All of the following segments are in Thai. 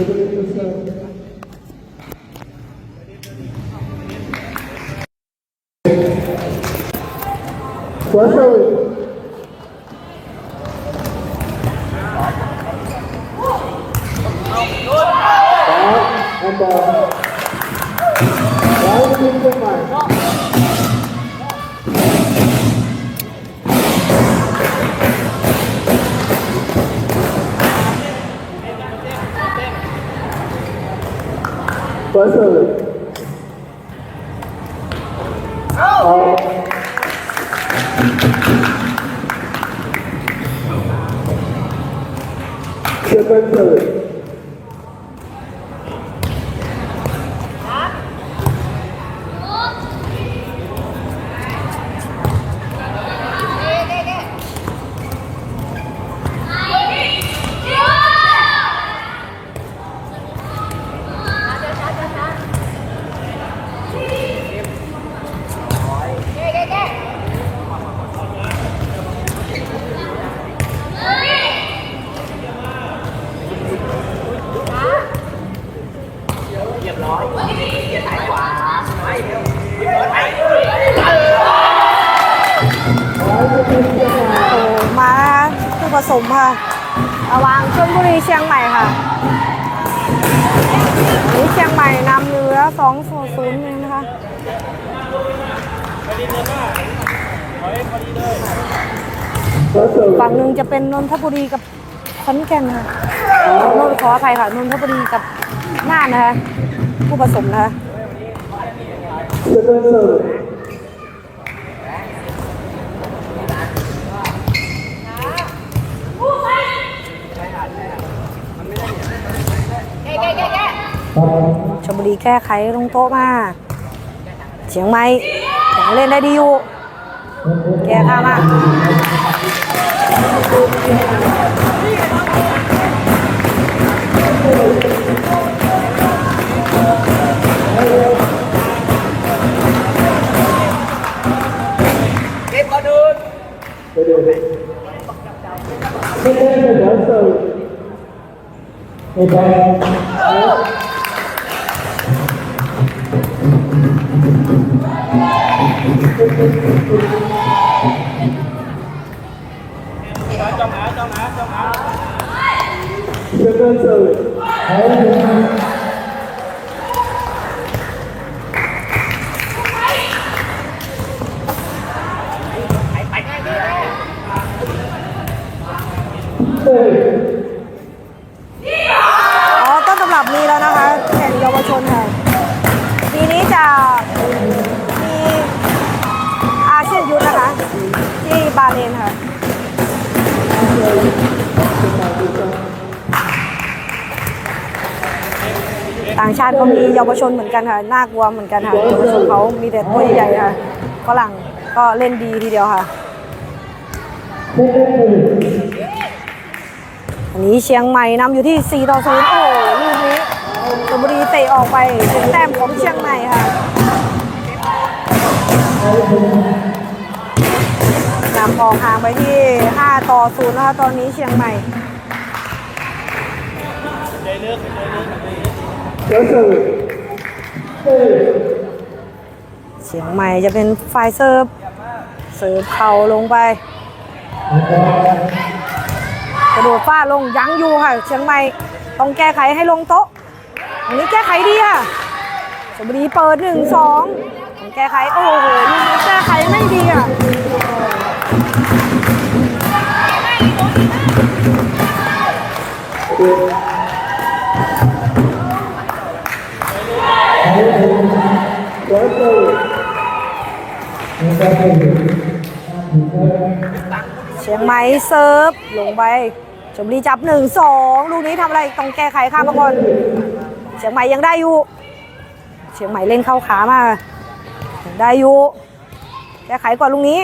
หัวเซอร์แอนบอล หั งจะเป็นนนทบุรีกับขอนแก่นค่ะนนขออภัยค่ะนนทบุรีกับน่านนะคะคู่ผสมนะคะชลบุรีแก้ไขลงโต๊ะมาเชียงใหม่ยังเล่นได้ดีอยู่แก้ข้ามา Cái điều này. Cái đây là đỡ từ. Cái ต่างชามีเยาวชนเหมือนกันค่ะน่ากลัวเหมือนกันค่ะเยาวชนเขามีแต่ตัวใหญ่ๆค่ะฝรั่งก็เล่นดีทีเดียวค่ะ อันนี้เชียงใหม่นำอยู่ที่ 4 ต่อ 0 โอ้โหลูกนี้ชลบุรีเตะออกไปเป็นแต้มของเชียงใหม่ค่ะนำออกห่างไปที่ 5 ต่อ 0 นะคะตอนนี้เชียงใหม่ First serve. เฮ้ย เชียงใหม่จะเป็นฝ่ายเซิร์ฟ เสิร์ฟเข่าลงไป กระโดดฟาดลงยั้งอยู่ค่ะ เชียงใหม่ต้องแก้ไขให้ลงโต๊ะอันนี้แก้ไขดีค่ะชลบุรีเปิดหนึ่งสองแก้ไขโอ้โหนี้แก้ไขไม่ดีอะ เชียงใหม่เซิร์ฟลงไปชลบุรีจับหนึ่งสองลูกนี้ทำอะไรต้องแก้ไขข้ามมาก่อนเชียงใหม่ยังได้อยู่ เชียงใหม่เล่นเข้าขามาได้อยู่แก้ไขก่อนลูกนี้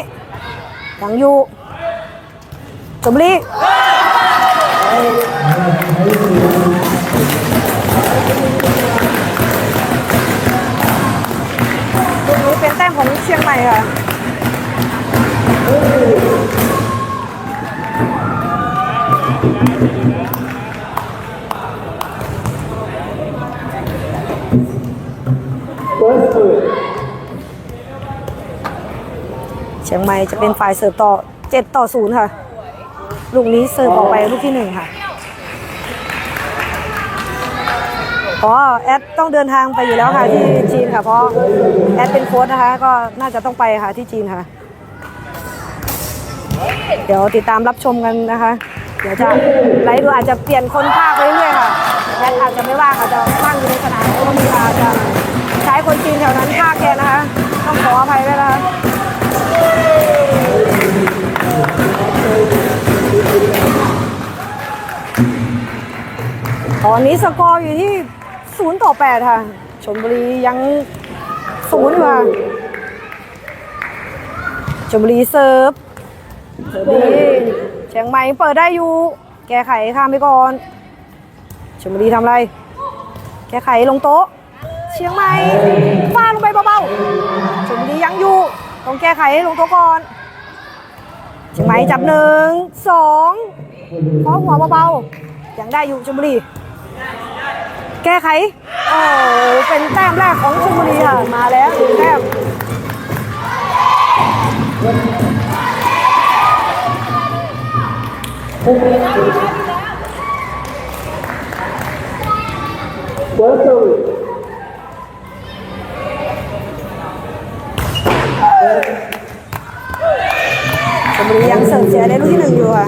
ยังอยู่ชลบุรี ของเชียงใหม่ค่ะเ First serve. เชียงใหม่จะเป็นฝ่ายเสิร์ฟต่อ 7 ต่อ 0 ค่ะ ลูกนี้เสิร์ฟออกไปลูกที่ 1 ค่ะ อ๋อแอดต้องเดินทางไปอยู่แล้วค่ะที่จีนค่ะเพราะแอดเป็นโค้ชนะคะ ก็น่าจะต้องไปค่ะที่จีนค่ะ เดี๋ยวติดตามรับชมกันนะคะ เดี๋ยวจะไลฟ์ดูอาจจะเปลี่ยนคนภาคไปเรื่อยๆค่ะแอดอาจจะไม่ว่างอาจจะว่างอยู่ในสนามเพราะว่ามีอาจจะใช้คนจีนแถวนั้นภาคแทนนะคะ ต้องขออภัยด้วยนะคะตอนนี้สกอร์อยู่ที่ 0ต่อ8ค่ะชลบุรียังศูนย์ค่ะชลบุรีเซิร์ฟเสิร์ฟดีเชียงใหม่เปิดได้อยู่ แก้ไขข้ามไปก่อนชลบุรีทำอะไร แก้ไขลงโต๊ะ เชียงใหม่ฟาดลงไปเบาๆชลบุรียังอยู่ต้องแก้ไขให้ลงโต๊ะก่อนเชียงใหม่จับหนึ่งสองพอหัวเบาๆยังได้อยู่ชลบุรี แก้ไข โอ้เป็นแต้มแรกของชลบุรีค่ะมาแล้วหนึ่งแต้ม First serve. ชลบุรียังเสิร์ฟเสียในลูกที่หนึ่งอยู่ค่ะ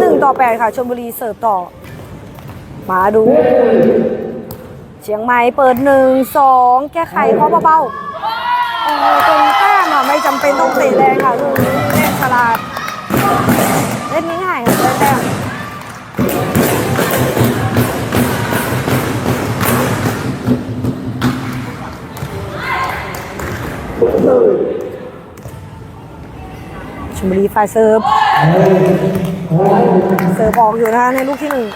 หนึ่งต่อแปดค่ะชลบุรีเสิร์ฟต่อ มาดู เชียงใหม่เปิดหนึ่งสองแก้ไขเคาะเบาๆโอ้โหเป็นแต้มอะไม่จำเป็นต้องเตะแรงค่ะลูกนี้เล่นฉลาด เล่นง่ายๆค่ะได้แต้ม First serve. ชลบุรีฝ่ายเสิร์ฟเสิร์ฟออกอยู่นะคะในลูกที่หนึ่ง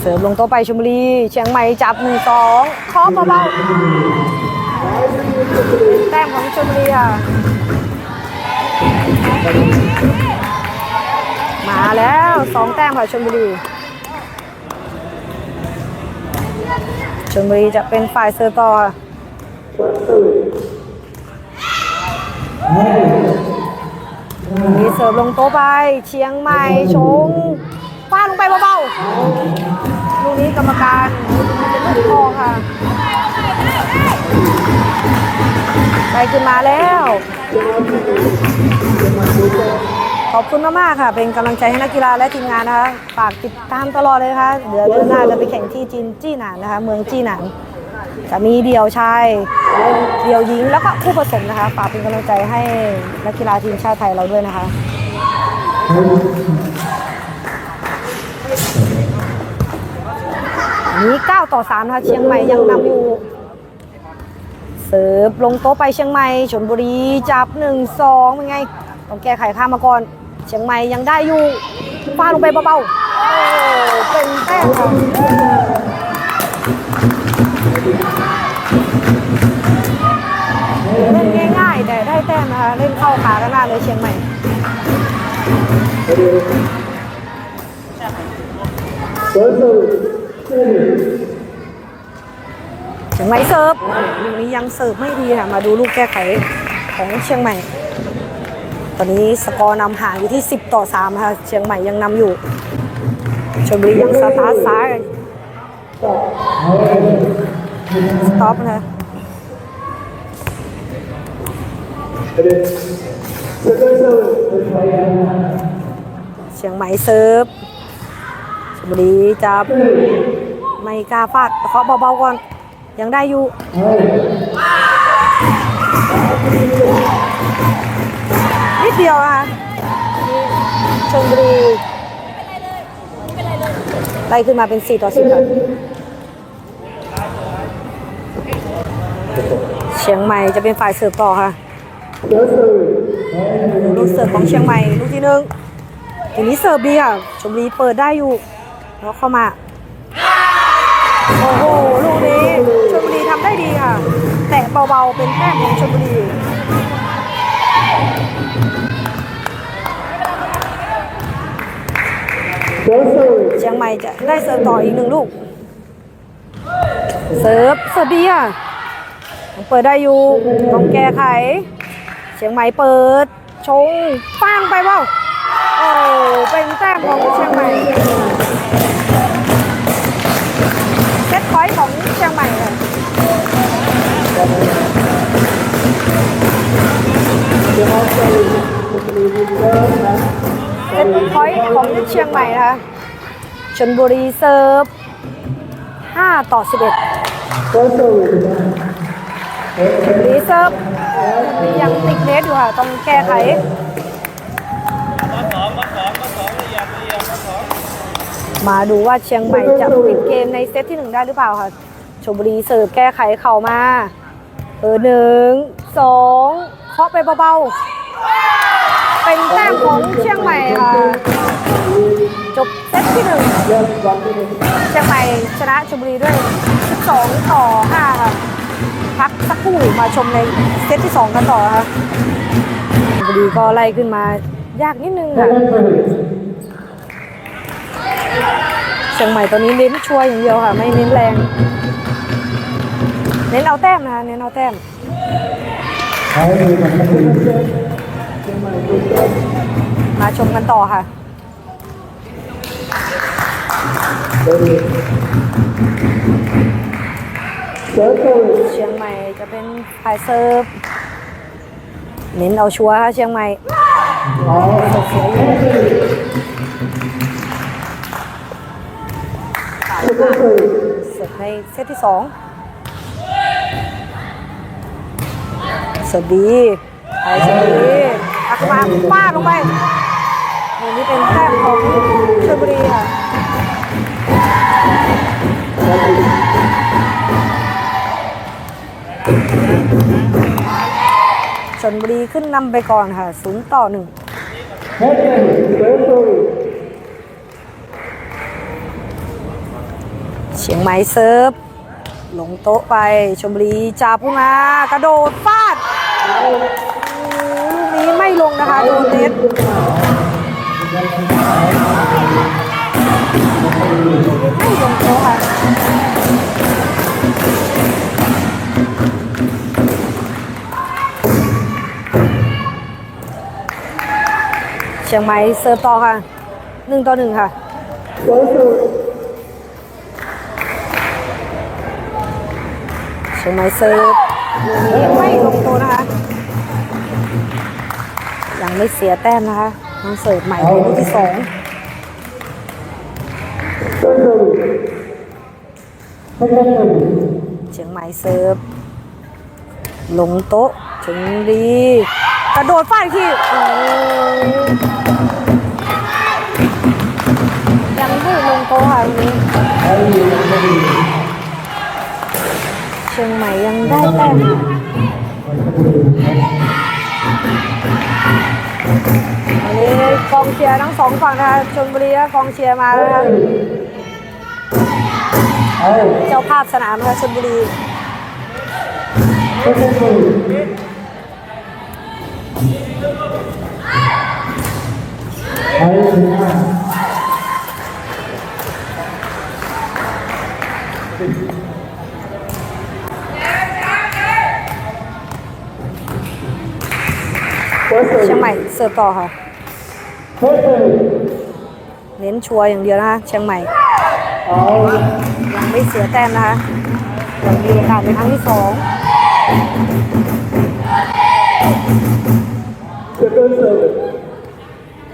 เสิร์ฟลงโต๊ะไปชลบุรีเชียงใหม่จับหนึ่งสองเคาะเบาๆแต้มของชลบุรีอะ สองแต้มค่ะชลบุรีชลบุรีจะเป็นฝ่ายเสิร์ต่อมีเสิร์ฟลงโต๊ะไป เชียงใหม่ชงฟาดลงไปเบาๆลูกนี้กรรมการเป็นลูกทอค่ะไปขึ้นมาแล้ว ขอบคุณมากๆค่ะ เป็นกำลังใจให้นักกีฬาและทีมงานนะคะฝากติดตามตลอดเลยนะคะเดี๋ยวเดือนหน้าจะไปแข่งที่จีนจีหนานนะคะ เมืองจีหนานจะมีเดี่ยวชายเดี่ยวหญิงแล้วก็คู่ผสมนะคะฝากเป็นกำลังใจให้นักกีฬาทีมชาติไทยเราด้วยนะคะอันนี้9ต่อ3นะคะเชียงใหม่ยังนำอยู่เสิร์ฟลงโต๊ะไปเชียงใหม่ชลบุรีจับ 1 2เป็นไง ต้องแก้ไขข้ามมาก่อน เชียงใหม่ยังได้อยู่ฟาลงไปเบาๆเป็นแต้มค่ะเล่นง่ายๆ แต่ได้แต้มนะคะเล่นเข้าขากันมากเลยเชียงใหม่เชียงใหม่เสิร์ฟลูกนี้ยังเสิร์ฟไม่ดีค่ะ มาดูลูกแก้ไขของเชียงใหม่ ตอนนี้สกอร์นำห่างอยู่ที่ 10 ต่อ 3 ค่ะ เชียงใหม่ยังนำอยู่ชลบุรียังสตาร์ทซ้ายสต็อปนะเชียงใหม่เสิร์ฟชลบุรีจับไม่กล้าฟาดเคาะเบาๆก่อน ยังได้อยู่ ดเดียวนะคะชลบุรีไล่ขึ้นมาเป็น 4 ต่อ 10ค่ะเชียงใหม่จะเป็นฝ่ายเสิร์ฟต่อค่ะลูกเสิร์ฟของเชียงใหม่ลูกที่หนึ่งทีนี้เสิร์ฟดีค่ะชมบุรีเปิดได้อยู่ แล้วเข้ามา โอ้โห ลูกนี้ชลบุรีทำได้ดีค่ะ แตะเบาๆเป็นแต้มของชลบุรี เชียงใหม่จะได้เสิร์ฟต่ออีกหนึ่งลูก เสิร์ฟเสิร์ฟดีอะเปิดได้อยู่ต้องแก้ไข เชียงใหม่เปิด ชงฟางไปเปล่าโอ้เป็นแต้มของเชียงใหม่เซตพอยต์ของเชียงใหม่เลย The half service. Chonburi reserve and เซตพอยต์ของเชียงใหม่นะคะชนบุรีเซิร์ฟ 5 ต่อ 11 first service. รีเซิร์ฟยังติดเนสอยู่ค่ะ ต้องแก้ไขมาดูว่าเชียงใหม่จะปิดเกมในเซตที่หนึ่งได้หรือเปล่าค่ะชลบุรีเสิร์ฟแก้ไขเข่ามา เออหนึ่งสองเคาะไปเบาๆ เป็นแต้มของเชียงใหม่ค่ะจบเซตที่หนึ่งเชียงใหม่ชนะชลบุรีด้วย 12 ต่อ 5 ค่ะ พักสักครู่มาชมในเซตที่ 2 กันต่อค่ะชลบุรีก็ไล่ขึ้นมายากนิดนึงค่ะเชียงใหม่ตอนนี้เน้นช่วยอย่างเดียวค่ะ ไม่เน้นแรง เน้นเอาแต้มนะคะเน้นเอาแต้ม มาชมกันต่อค่ะเชียงใหม่จะเป็นฝ่ายเซิร์ฟเน้นเอาชัวร์ค่ะเชียงใหม่เสร์ฟในเซตที่สองเสิร์ฟดีไปสิร์ฟดี อักมาป้าดลงไปนี่นี่เป็นแต้มของชลบุรีค่ะชนบุรีขึ้นนำไปก่อนค่ะศูนย์ต่อหนึ่งเชียงใหม่เซิร์ฟลงโต๊ะไปชลบุรีจับขึ้นมากระโดดฟาด ไม่ลงนะคะโดนเน็ตไม่ลงโต๊ะค่ะเชียงใหม่เซิร์ฟต่อค่ะหนึ่งต่อหนึ่งค่ะเชียงใหม่เซิร์ฟไม่ลงตัวนะคะ ยังไม่เสียแต้มนะคะน้องเสิร์ฟใหม่ในลูกที่สอง Third service. Second service. เชียงใหม่เซิร์ฟลงโต๊ะถึงดีกระโดดฟาดอีกทีโอ้ยังไม่ลงโต๊ะค่ะวันนี้เชียงใหม่ยังได้แต้มอยู่อั นี้กองเชียร์ทั้งสองฝั่งนะคะชลบุรีก็กองเชียร์มาแล้วนะคะ Out. เจ้าภาพสนามนะคะชลบุรีไป เชียงใหม่เสิร์ฟต่อค่ะ เน้นชัวร์อย่างเดียวนะคะเชียงใหม่ยังไม่เสียแต้มนะคะยังมีโอกาสในครั้งที่สอง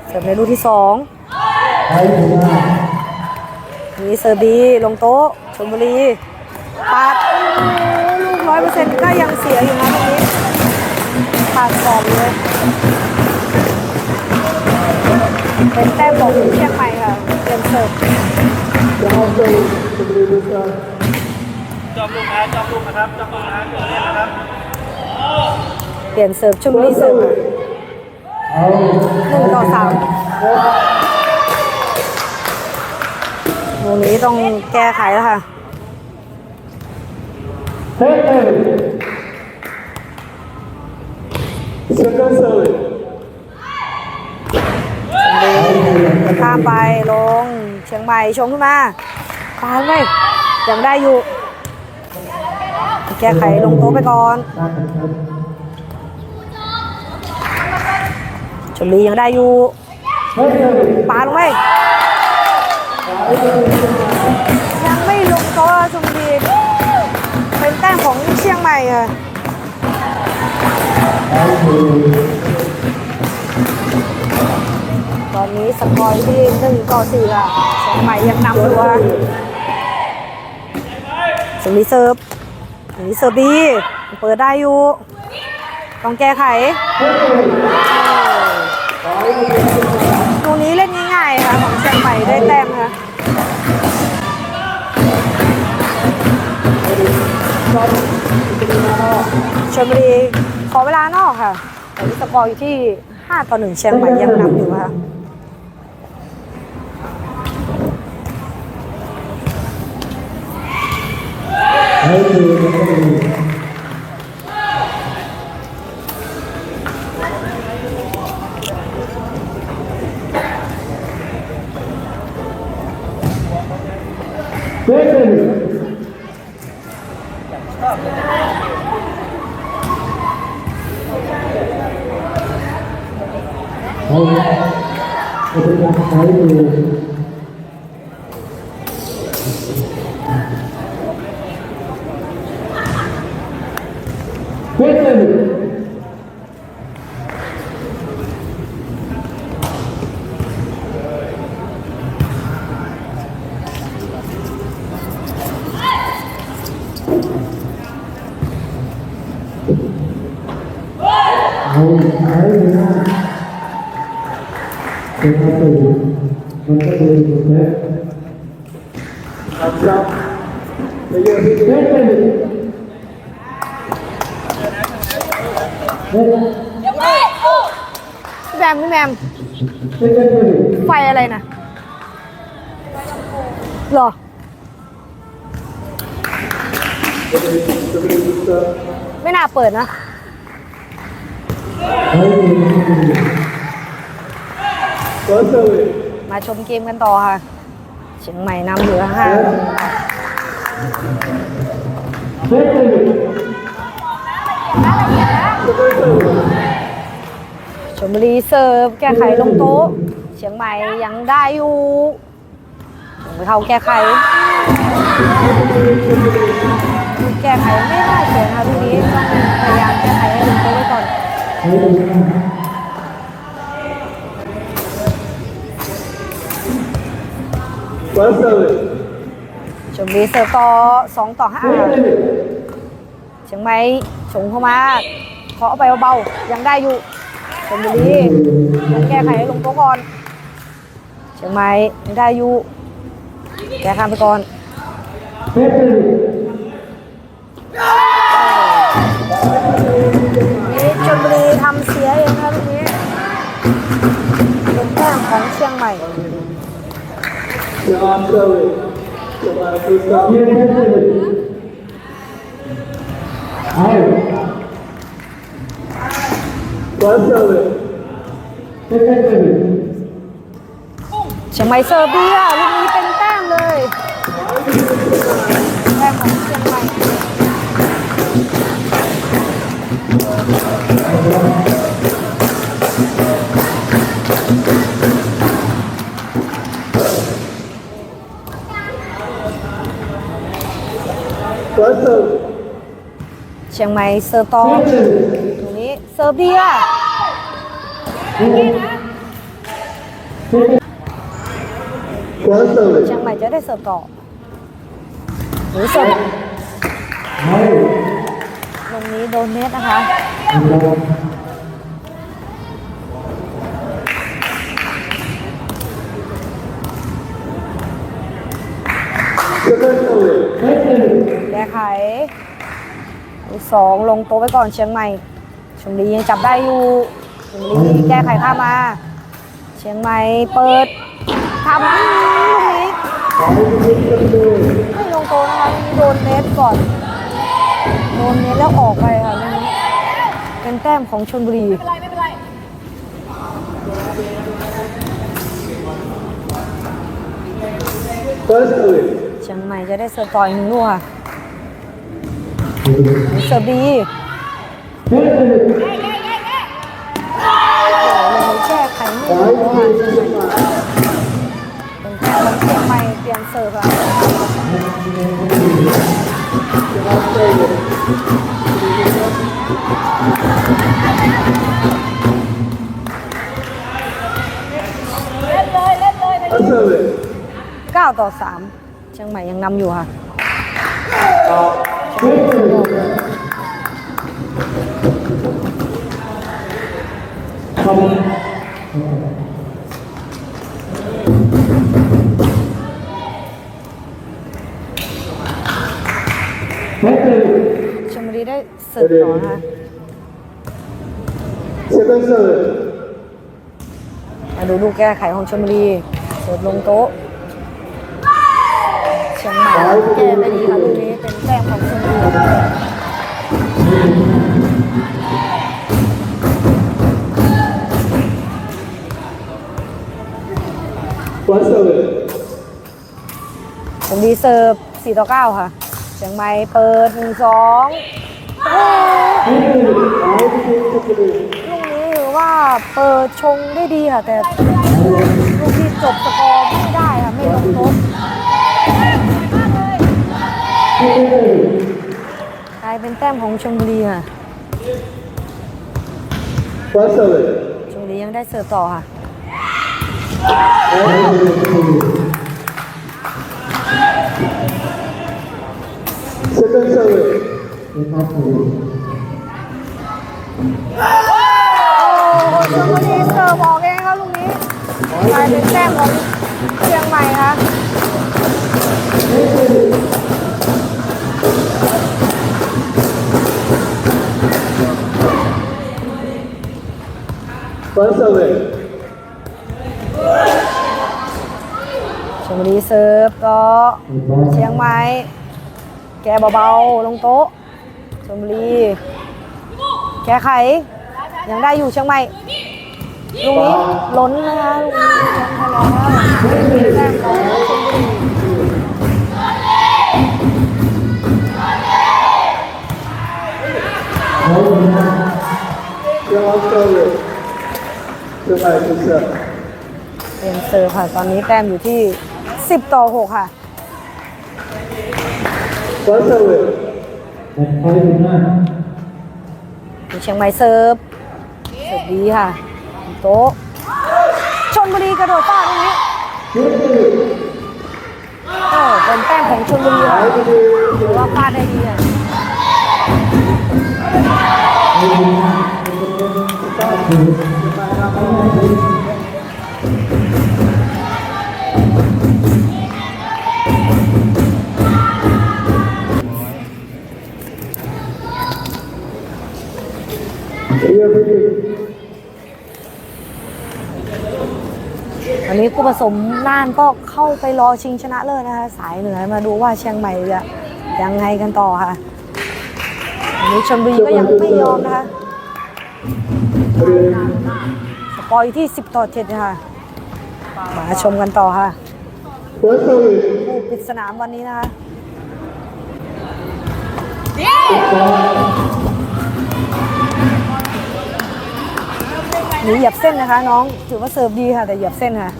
เสิร์ฟในลูกที่สองมีเสิร์ฟดีลงโต๊ะชลบุรีปัดลูกร้อยเปอร์เซ็นต์ก็ยังเสียอยู่นะตรงนี้าดสอบเลย เป็นแต้มของเชียงใหม่ค่ะเตรียมเสิร์ฟจอมลูกนะจอมลูกนะครับจอมลูกนะตัวเล่นนะครับเปลี่ยนเสิร์ฟชลบุรี First เสิร์ฟหนึ่งต่อสาม Out. ลูกนี้ต้องแก้ไขแล้วค่ะ Second service. ข้ามไปลงเชียงใหม่ชงขึ้นมาปาไปยังได้อยู่ แก้ไขลงโต๊ะไปก่อนชลียังได้อยู่ปาลงไปยังไม่ลงโต๊ะชลบุรีเป็นแต้มของเชียงใหม่อะ ตอนนี้สกอร์ที่หนึ่งต่อสี่อะเชียงใหม่ยังนำอยู่อะชลบุรีเซิร์ฟชลบุรีเซิร์ฟดี เปิดได้อยู่ ต้องแก้ไขตรงนี้เล่นง่ายๆค่ะของเชียงใหม่ได้แต้ม ชลบุรีขอเวลานอกค่ะตอนนี้สกอร์อยู่ที่ 5 ต่อ 1 เชียงใหม่ยังนำอยู่ค่ะเอา เป็นประตูมันก็เลยถูกแล้วครับครับไปเยอะที่เด็กเลยพี่แบมพี่แบมไฟอะไรนะหรอไม่น่าเปิดนะ ใช้ดีก็เซอร์วิส มาชมเกมกันต่อค่ะ เชียงใหม่นำอยู่ห้าเด็กเลยชลบุรีเสิร์ฟแก้ไขลงโต๊ะ เชียงใหม่ยังได้อยู่ยังไม่เข้าแก้ไข แก้ไขไม่ได้เสียนะคะทีนี้ต้องพยายามแก้ไขให้ลงโต๊ะไว้ก่อน ชมบุรีเสิร์ฟต่อสองต่อห้าเชียงใหม่ชงเข้ามาเคาะไปเบาๆยังได้อยู่ชลบุรียังแก้ไขให้ลงโต๊ะก่อนเชียงใหม่ยังได้อยู่แก้ข้ามไปก่อนเด็กเลยนี่ชลบุรีทำเสียเองครับทีนี้เป็นแต้มของเชียงใหม่ จะออนเซอร์วิสจะมาคือเซอร์วิสเอาก็เซอร์วิสเด็กเลยเชียงใหม่เซอร์เบียลูกนี้เป็นแต้มเลยแต้มของเชียงใหม่ก็เซอร์วิส เชียงใหม่เซอร์ต่อตรงนี้เซอร์เบียก็เซอร์วิสเชียงใหม่จะได้เสิร์ฟต่อหรือเสิร์ฟเอาตรงนี้โดนเน็ตนะคะก็เซอร์วิสเด็กเลยแก้ไขลูกสองลงโต๊ะไว้ก่อนเชียงใหม่ชมบุรียังจับได้อยู่ชมบุรีแก้ไขข้ามมา เชียงใหม่เปิดทำลูกนี้ขอให้พิชิตประตูไม่ลงโตนะคะลูกนี้โดนเน็ตก่อนโดนเน็ตแล้วออกไปค่ะลูกนี้เป็นแต้มของชลบุรีเฟิร์สเลยเชียงใหม่จะได้เสิร์ฟต่ออีกหนึ่งลูกค่ะเสิร์ฟดีเฟิร์สเลยโอ้โหเลยแช่ไขไม่ขอลให้งพิค่ะชิตประตูเป็นแต้มของเชียงใหม่เปลี่ยนเสิร์ฟค่ะเฟิร์สเลย9ต่อ 3 เชียงใหม่ยังนำอยู่ค่ะ เฟิร์สเลยทำเฟิร์สเลยชลบุรีได้เสิร์ฟต่อนะคะเซคันด์เซอร์มาดูลูกแก้ไขของชลบุรีเสิร์ฟลงโต๊ะเชียงใหม่แก้ไม่ดีค่ะลูกนี้เป็นแต้มของชล บุรีเฟิร์ฟผมดีเสิร์ฟ4ต่อ9ค่ะเชียงใหม่เปิด 1 2โอ้โหเฟิร์สเลยขอให้พิชิตประตูลูกนี้ถือว่าเปิดชงได้ดีค่ะ แต่ลูกที่จบสกอร์ไม่ได้ค่ะ ไม่ลงโต๊ะ เฟิร์สเลยกลายเป็นแต้มของชลบุรีค่ะเฟิร์สเลยชลบุรียังได้เสิร์ฟต่อค่ะเซคันด์เซอร์โอ้โหชลบุรีเสิร์ฟออกเองครับลูกนี้กลายเป็นแต้มของเชียงใหม่ค่ะ เฟิร์สเลยชลบุรีเสิร์ฟก็เชียงใหม่แกเบาๆลงโต๊ะชลบุรี แก้ไข ยังได้อยู่เชียงใหม่ลูกนี้ล้นนะคะลูกนี้ล้นทะเลาะแต้มของชลบุรีเชียงรายเซอร์เลยเชียงรายเซอร์เป็นเสิร์ฟค่ะ ตอนนี้แต้มอยู่ที่ 10 ต่อ 6 ค่ะเฟิร์สเลยขอให้พิชิตนะมีเชียงใหม่เสิร์ฟเสิร์ฟดีค่ะลงโต๊ะชนบุรีกระโดดฟาดตรงนี้เฟิร์สเลยเออเป็นแต้มของชนบุรีค่ะถือว่าฟาดได้ดีค่ะเชียร์พิชิต วันนี้คู่ผสมน่านก็เข้าไปรอชิงชนะเลิศนะคะ สายเหนือมาดูว่าเชียงใหม่จะยังไงกันต่อค่ะวันนี้ชนบุรีก็ยังไม่ยอมนะคะ สกอร์อยู่ที่ 10 ต่อ7นะคะมาชมกันต่อค่ะเฟิร์สเลยผู้ปิดสนามวันนี้นะคะหนีเหยียบเส้นนะคะ น้องถือว่าเสิร์ฟดีค่ะ แต่เหยียบเส้นค่ะ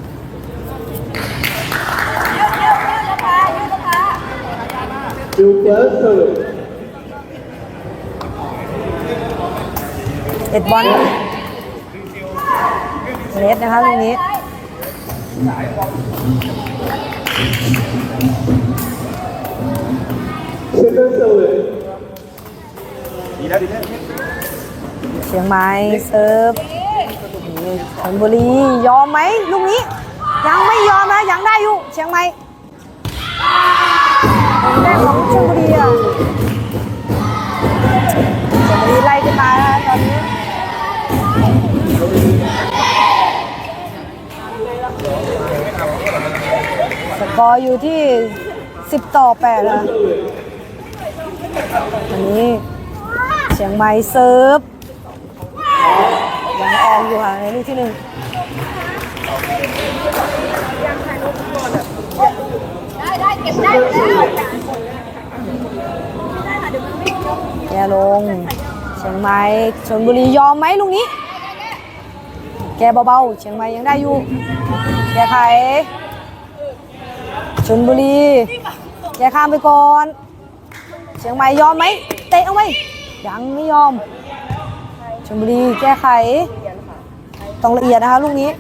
ดูเฟิร์สเลยเอ็ดบอล เนสนะคะลูกนี้เชียร์กันเซอร์เลยเชียงใหม่เซิร์ฟนี่ชลบุรียอมไหมลูกนี้ ยังไม่ยอมนะยังได้อยู่เชียงใหม่เป็นแต้มของชลบุรีอะชลบุรีไล่ขึ้นมาแล้วตอนนี้ สกกอร์อยู่ที่ 10 ต่อ8ค่ะอันนี้เชียงใหม่เซิร์ฟยังออกอยู่ค่ะในลูกที่หนึ่งแกลงเชียงใหม่ชนบุรียอมไหมลูกนี้ แกเบาๆเชียงใหม่ยังได้อยู่แกไข ชนบุรีแกข้ามไปก่อน เชียงใหม่ยอมไหมเตะเอาไหมยังไม่ยอมชลบุรีแก้ไข ต้องละเอียดนะคะลูกนี้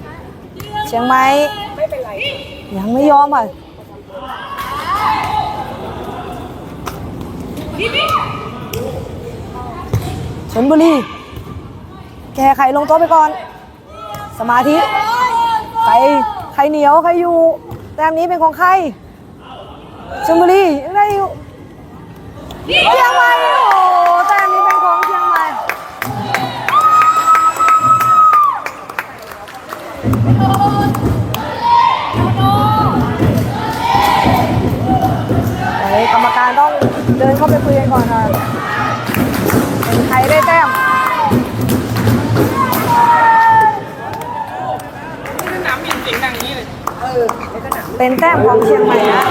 เชียงใหม่ยังไม่ยอมอะชนบุรี แก้ไขลงโต๊ะไปก่อน สมาธิ ใคร ใครเหนียว ใครอยู่ ต้มนี้เป็นของใครชลบุรียังได้อยู่เชียงใหม่โอ้โหแต้มนี้เป็นของเชียงใหม่เฮ้ยกรรมการต้องเดินเข้าไปคุยกันก่อนค่ะเป็นใครได้แต้มน้ำมีเสียงดังนี้เลย เป็นแต้มของเชียงใหม่นะ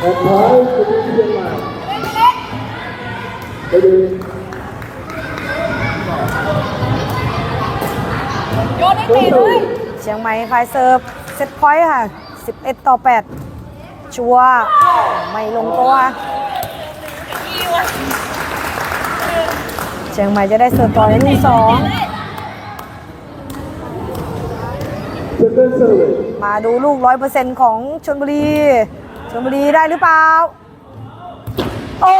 แต่ขอให้คุณเชียงใหม่ไปดูเชียงใหม่ไฟเซิร์ฟเซตพอยต์ค่ะ 11 ต่อ 8 ชัวร์ไม่ลงตัวเชียงใหม่จะได้เสิร์ฟต่อในลูกสอง เซนเตอร์เซอร์เวย์มาดูลูก100%ของชนบุรีชนบุรีได้หรือเปล่า โอ้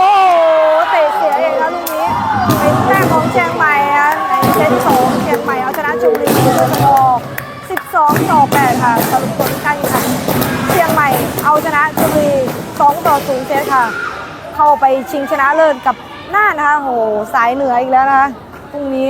เตะเสียเองนะลูกนี้ เป็นแต้มของเชียงใหม่นะในเซตสองเชียงใหม่เอาชนะชลบุรีด้วยสกอร์12ต่อ8ค่ะสรุปผลการแข่งขันเชียงใหม่เอาชนะชลบุรี2ต่อ0เซตค่ะ เข้าไปชิงชนะเลิศกับน่านนะคะโหสายเหนืออีกแล้วนะคะพรุ่งนี้